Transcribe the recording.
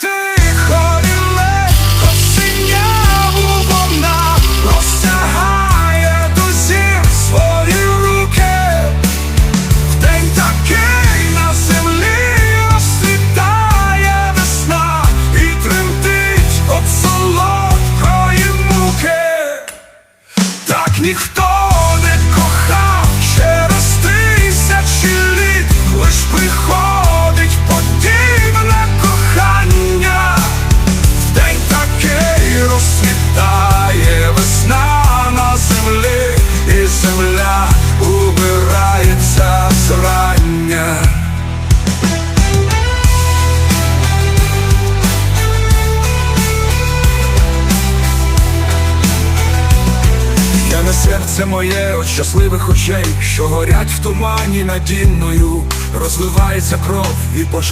тихо і легко синяву вона свої руки. В день на землі розцвітає весна і тремтить от муки. Так ніхто не кохав Я серце моє от щасливих очей, що горять в тумані надінною, розливається кров і пож...